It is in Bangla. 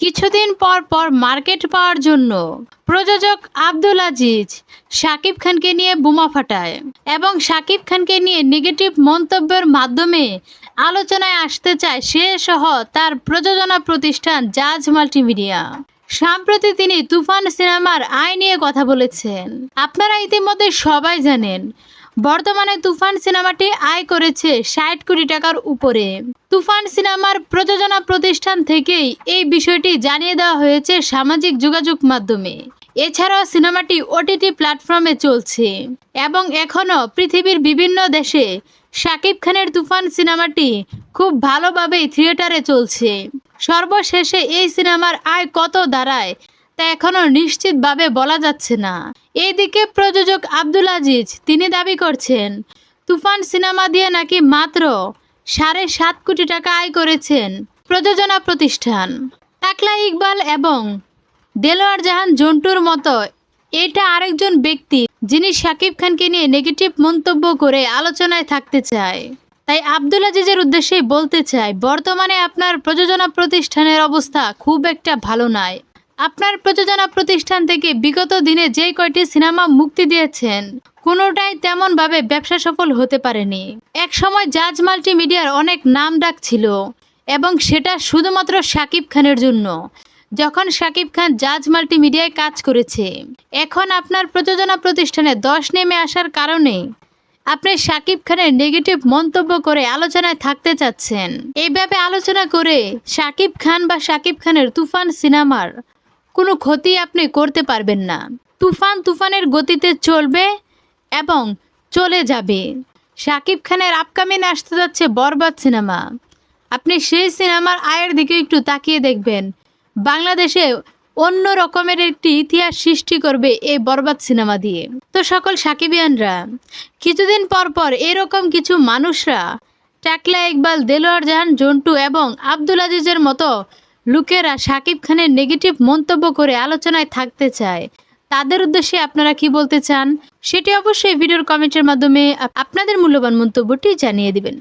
কিছুদিন পর পর মার্কেট পাওয়ার জন্য প্রযোজক আব্দুল আজিজ শাকিব খানকে নিয়ে বোমা ফাটায় এবং শাকিব খানকে নিয়ে নেগেটিভ মন্তব্যের মাধ্যমে আলোচনায় আসতে চায় সে সহ তার প্রযোজনা প্রতিষ্ঠান জাজ মাল্টিমিডিয়া। সম্প্রতি তিনি তুফান সিনেমার আয় নিয়ে কথা বলেছেন। আপনারা ইতিমধ্যে সবাই জানেন বর্তমানে তুফান সিনেমাটি আয় করেছে ষাট কোটি টাকার উপরে। তুফান সিনেমার প্রযোজনা প্রতিষ্ঠান থেকেই এই বিষয়টি জানিয়ে দেওয়া হয়েছে সামাজিক যোগাযোগ মাধ্যমে। এছাড়াও সিনেমাটি ওটিটি প্ল্যাটফর্মে চলছে এবং এখনও পৃথিবীর বিভিন্ন দেশে শাকিব খানের তুফান সিনেমাটি খুব ভালোভাবেই থিয়েটারে চলছে। সর্বশেষে এই সিনেমার আয় কত দাঁড়ায় তা এখনও নিশ্চিতভাবে বলা যাচ্ছে না। এইদিকে প্রযোজক আব্দুল আজিজ, তিনি দাবি করছেন, তুফান সিনেমা দিয়ে নাকি মাত্র সাড়ে সাত কোটি টাকা আয় করেছেন প্রযোজনা প্রতিষ্ঠান। টাকলা ইকবাল এবং দেলোয়ার জাহান জন্টুর মতো এটা আরেকজন ব্যক্তি যিনি শাকিব খানকে নিয়ে নেগেটিভ মন্তব্য করে আলোচনায় থাকতে চায়। তাই আব্দুল আজিজের উদ্দেশ্যে বলতে চাই, বর্তমানে আপনার প্রযোজনা প্রতিষ্ঠানের অবস্থা খুব একটা ভালো নয়। আপনার প্রযোজনা প্রতিষ্ঠান থেকে বিগত দিনে যে কয়টি সিনেমা মুক্তি দিয়েছেন, কোনোটাই তেমনভাবে ব্যবসা সফল হতে পারেনি। এক সময় জাজ মাল্টিমিডিয়ার অনেক নাম ডাক ছিল, এবং সেটা শুধুমাত্র শাকিব খানের জন্য, যখন শাকিব খান জাজ মাল্টিমিডিয়ায় কাজ করেছে। এখন আপনার প্রযোজনা প্রতিষ্ঠানে দশ নেমে আসার কারণে আপনি শাকিব খানের নেগেটিভ মন্তব্য করে আলোচনায় থাকতে চাচ্ছেন। এইভাবে আলোচনা করে শাকিব খান বা শাকিব খানের তুফান সিনেমার কোনো ক্ষতি আপনি করতে পারবেন না। তুফান তুফানের গতিতে চলবে এবং চলে যাবে। শাকিব খানের আপকামিং আসতে যাচ্ছে বরবাদ সিনেমা। আপনি সেই সিনেমার আয়ের দিকে একটু তাকিয়ে দেখবেন। বাংলাদেশে অন্য রকমের একটি ইতিহাস সৃষ্টি করবে এই বরবাদ সিনেমা দিয়ে। তো সকল সাকিবিয়ানরা, কিছুদিন পর পর এরকম কিছু মানুষরা, টাকলা ইকবাল, দেলোয়ার জাহান, জন্টু এবং আব্দুল আজিজের মতো লোকেরা সাকিব খানের নেগেটিভ মন্তব্য করে আলোচনায় থাকতে চায়। তাদের উদ্দেশ্যে আপনারা কি বলতে চান? সেটি অবশ্যই ভিডিওর কমেন্টের মাধ্যমে আপনাদের মূল্যবান মন্তব্যটি জানিয়ে দিবেন।